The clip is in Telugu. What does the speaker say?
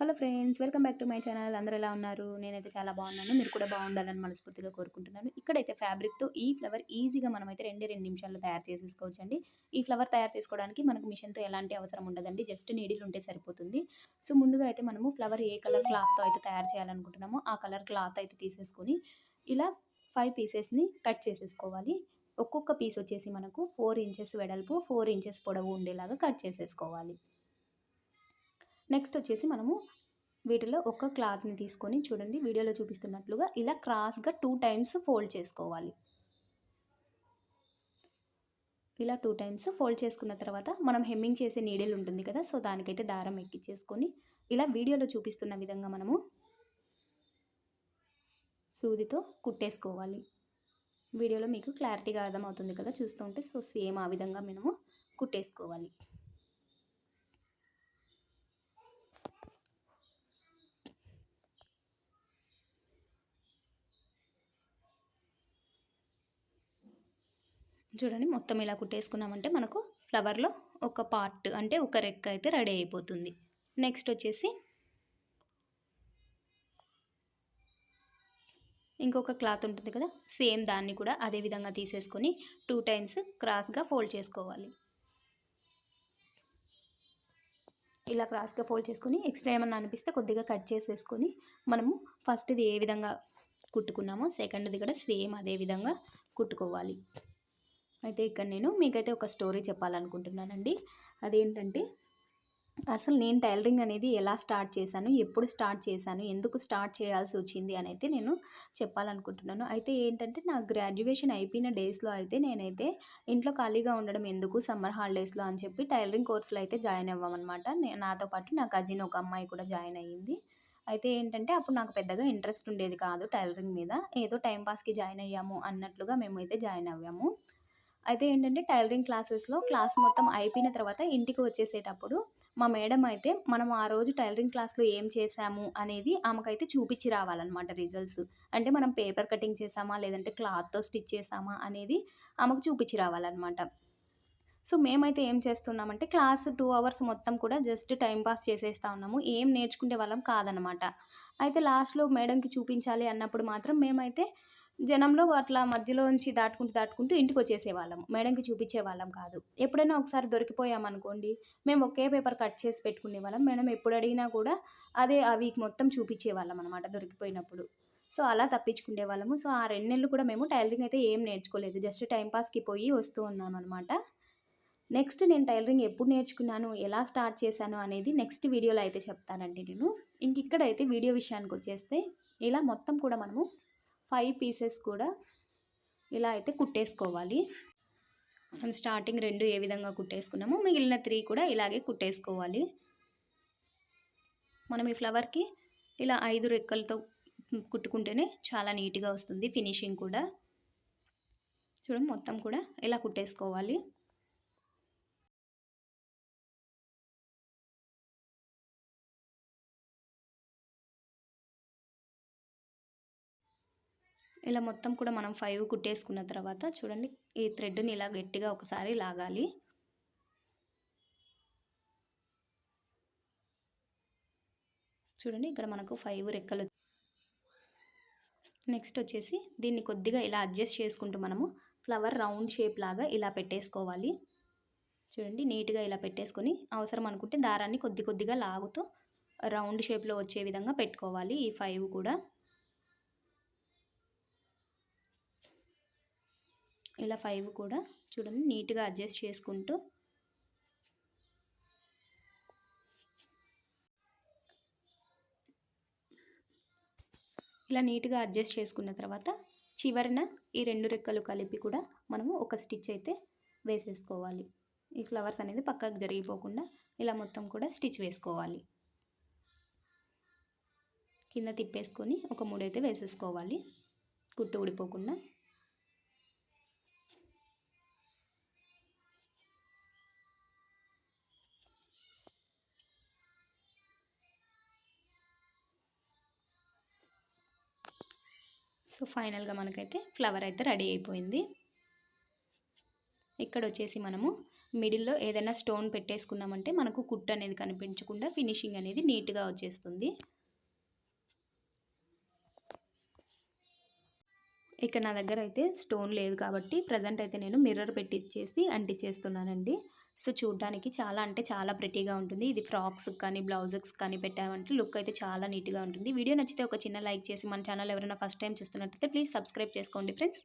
Hello friends welcome back to my channel. అందరూ ఎలా ఉన్నారు? నేనైతే చాలా బాగున్నాను. మీరు కూడా బాగుండాలని మనస్ఫూర్తిగా కోరుకుంటున్నాను. ఇక్కడైతే ఫ్యాబ్రిక్తో ఈ ఫ్లవర్ ఈజీగా మనమైతే రెండే రెండు నిమిషాల్లో తయారు చేసేసుకోవచ్చండి. ఈ ఫ్లవర్ తయారు చేసుకోవడానికి మనకు మిషన్తో ఎలాంటి అవసరం ఉండదండి. జస్ట్ నీడిల్ ఉంటే సరిపోతుంది. సో ముందుగా అయితే మనము ఫ్లవర్ ఏ కలర్ క్లాత్తో అయితే తయారు చేయాలనుకుంటున్నామో ఆ కలర్ క్లాత్ అయితే తీసేసుకొని ఇలా ఫైవ్ పీసెస్ని కట్ చేసేసుకోవాలి. ఒక్కొక్క పీస్ వచ్చేసి మనకు ఫోర్ ఇంచెస్ వెడల్పు ఫోర్ ఇంచెస్ పొడవు ఉండేలాగా కట్ చేసేసుకోవాలి. నెక్స్ట్ వచ్చేసి మనము వీటిలో ఒక క్లాత్ని తీసుకొని చూడండి. వీడియోలో చూపిస్తున్నట్లుగా ఇలా క్రాస్గా టూ టైమ్స్ ఫోల్డ్ చేసుకోవాలి. ఇలా టూ టైమ్స్ ఫోల్డ్ చేసుకున్న తర్వాత మనం హెమ్మింగ్ చేసే నీడిల్ ఉంటుంది కదా సో దానికైతే దారం ఎక్కించేసుకొని ఇలా వీడియోలో చూపిస్తున్న విధంగా మనము సూదితో కుట్టేసుకోవాలి. వీడియోలో మీకు క్లారిటీగా అర్థమవుతుంది కదా చూస్తుంటే సో సేమ్ ఆ విధంగా మనము కుట్టేసుకోవాలి. చూడండి మొత్తం ఇలా కుట్టేసుకున్నామంటే మనకు ఫ్లవర్లో ఒక పార్ట్ అంటే ఒక రెక్క అయితే రెడీ అయిపోతుంది. నెక్స్ట్ వచ్చేసి ఇంకొక క్లాత్ ఉంటుంది కదా సేమ్ దాన్ని కూడా అదే విధంగా తీసేసుకొని టూ టైమ్స్ క్రాస్గా ఫోల్డ్ చేసుకోవాలి. ఇలా క్రాస్గా ఫోల్డ్ చేసుకొని ఎక్స్ట్రా ఏమన్నా అనిపిస్తే కొద్దిగా కట్ చేసేసుకొని మనము ఫస్ట్ది ఏ విధంగా కుట్టుకున్నామో సెకండ్ది కూడా సేమ్ అదే విధంగా కుట్టుకోవాలి. అయితే ఇక్కడ నేను మీకైతే ఒక స్టోరీ చెప్పాలనుకుంటున్నానండి. అదేంటంటే అసలు నేను టైలరింగ్ అనేది ఎలా స్టార్ట్ చేశాను ఎప్పుడు స్టార్ట్ చేశాను ఎందుకు స్టార్ట్ చేయాల్సి వచ్చింది అని అయితే నేను చెప్పాలనుకుంటున్నాను. అయితే ఏంటంటే నా గ్రాడ్యుయేషన్ అయిపోయిన డేస్లో అయితే నేనైతే ఇంట్లో ఖాళీగా ఉండడం ఎందుకు సమ్మర్ హాలిడేస్లో అని చెప్పి టైలరింగ్ కోర్సులో అయితే జాయిన్ అవ్వమన్నమాట. నాతో పాటు నా కజిన్ ఒక అమ్మాయి కూడా జాయిన్ అయ్యింది. అయితే ఏంటంటే అప్పుడు నాకు పెద్దగా ఇంట్రెస్ట్ ఉండేది కాదు టైలరింగ్ మీద. ఏదో టైంపాస్కి జాయిన్ అయ్యాము అన్నట్లుగా మేమైతే జాయిన్ అవ్వాము. అయితే ఏంటంటే టైలరింగ్ క్లాసెస్లో క్లాస్ మొత్తం అయిపోయిన తర్వాత ఇంటికి వచ్చేసేటప్పుడు మా మేడం అయితే మనం ఆ రోజు టైలరింగ్ క్లాస్లో ఏం చేసాము అనేది ఆమెకైతే చూపించి రావాలన్నమాట రిజల్ట్స్. అంటే మనం పేపర్ కటింగ్ చేసామా లేదంటే క్లాత్తో స్టిచ్ చేసామా అనేది ఆమెకు చూపించి రావాలన్నమాట. సో మేమైతే ఏం చేస్తున్నామంటే క్లాస్ టూ అవర్స్ మొత్తం కూడా జస్ట్ టైం పాస్ చేసేస్తూ ఉన్నాము. ఏం నేర్చుకునే వాళ్ళం కాదనమాట అయితే లాస్ట్లో మేడంకి చూపించాలి అన్నప్పుడు మాత్రం మేమైతే జనంలో అట్లా మధ్యలో నుంచి దాటుకుంటూ దాటుకుంటూ ఇంటికి వచ్చేసేవాళ్ళం మేడంకి చూపించే వాళ్ళం కాదు. ఎప్పుడైనా ఒకసారి దొరికిపోయామనుకోండి మేము ఒకే పేపర్ కట్ చేసి పెట్టుకునే వాళ్ళం మేడం ఎప్పుడు అడిగినా కూడా అదే ఆ వీక్ మొత్తం చూపించే వాళ్ళం అనమాట దొరికిపోయినప్పుడు. సో అలా తప్పించుకునే వాళ్ళము సో ఆ రెండు నెలలు కూడా మేము టైలరింగ్ అయితే ఏం నేర్చుకోలేదు. జస్ట్ టైంపాస్కి పోయి వస్తూ ఉన్నాం అనమాట నెక్స్ట్ నేను టైలరింగ్ ఎప్పుడు నేర్చుకున్నాను ఎలా స్టార్ట్ చేశాను అనేది నెక్స్ట్ వీడియోలో అయితే చెప్తానండి నేను. ఇంక ఇక్కడైతే వీడియో విషయానికి వచ్చేస్తే ఇలా మొత్తం కూడా మనము ఫైవ్ పీసెస్ కూడా ఇలా అయితే కుట్టేసుకోవాలి. మనం స్టార్టింగ్ రెండు ఏ విధంగా కుట్టేసుకున్నామో మిగిలిన త్రీ కూడా ఇలాగే కుట్టేసుకోవాలి. మనం ఈ ఫ్లవర్కి ఇలా ఐదు రెక్కలతో కుట్టుకుంటేనే చాలా నీట్గా వస్తుంది ఫినిషింగ్ కూడా. చూడండి మొత్తం కూడా ఇలా కుట్టేసుకోవాలి. ఇలా మొత్తం కూడా మనం ఫైవ్ కుట్టేసుకున్న తర్వాత చూడండి ఈ థ్రెడ్ని ఇలా గట్టిగా ఒకసారి లాగాలి. చూడండి ఇక్కడ మనకు ఫైవ్ రెక్కలు నెక్స్ట్ వచ్చేసి దీన్ని కొద్దిగా ఇలా అడ్జస్ట్ చేసుకుంటూ మనము ఫ్లవర్ రౌండ్ షేప్ లాగా ఇలా పెట్టేసుకోవాలి. చూడండి నీట్గా ఇలా పెట్టేసుకొని అవసరం అనుకుంటే దారాన్ని కొద్ది కొద్దిగా లాగుతూ రౌండ్ షేప్లో వచ్చే విధంగా పెట్టుకోవాలి ఈ ఫైవ్ కూడా. ఇలా ఫైవ్ కూడా చూడండి నీట్గా అడ్జస్ట్ చేసుకుంటూ. ఇలా నీట్గా అడ్జస్ట్ చేసుకున్న తర్వాత చివరిన ఈ రెండు రెక్కలు కలిపి కూడా మనము ఒక స్టిచ్ అయితే వేసేసుకోవాలి. ఈ ఫ్లవర్స్ అనేది పక్కకు జరిగిపోకుండా ఇలా మొత్తం కూడా స్టిచ్ వేసుకోవాలి. కింద తిప్పేసుకొని ఒక మూడైతే వేసేసుకోవాలి. కుట్టు ఊడిపోకుండా. సో ఫైనల్గా మనకైతే ఫ్లవర్ అయితే రెడీ అయిపోయింది. ఇక్కడ వచ్చేసి మనము మిడిల్లో ఏదైనా స్టోన్ పెట్టేసుకున్నామంటే మనకు కుట్టు అనేది కనిపించకుండా ఫినిషింగ్ అనేది నీట్గా వచ్చేస్తుంది. ఇక్కడ నా దగ్గర అయితే స్టోన్ లేదు కాబట్టి ప్రజెంట్ అయితే నేను మిర్రర్ పెట్టిచ్చేసి అంటిచ్చేస్తున్నానండి. సో చూడడానికి చాలా అంటే చాలా ప్రెటీగా ఉంటుంది. ఇది ఫ్రాక్స్ కానీ బ్లౌజెస్ కానీ పెట్టామంటే లుక్ అయితే చాలా నీట్గా ఉంటుంది. వీడియో నచ్చితే ఒక చిన్న లైక్ చేసి మన ఛానల్ ఎవరైనా ఫస్ట్ టైం చూస్తున్నట్టయితే ప్లీజ్ సబ్స్క్రైబ్ చేసుకోండి ఫ్రెండ్స్.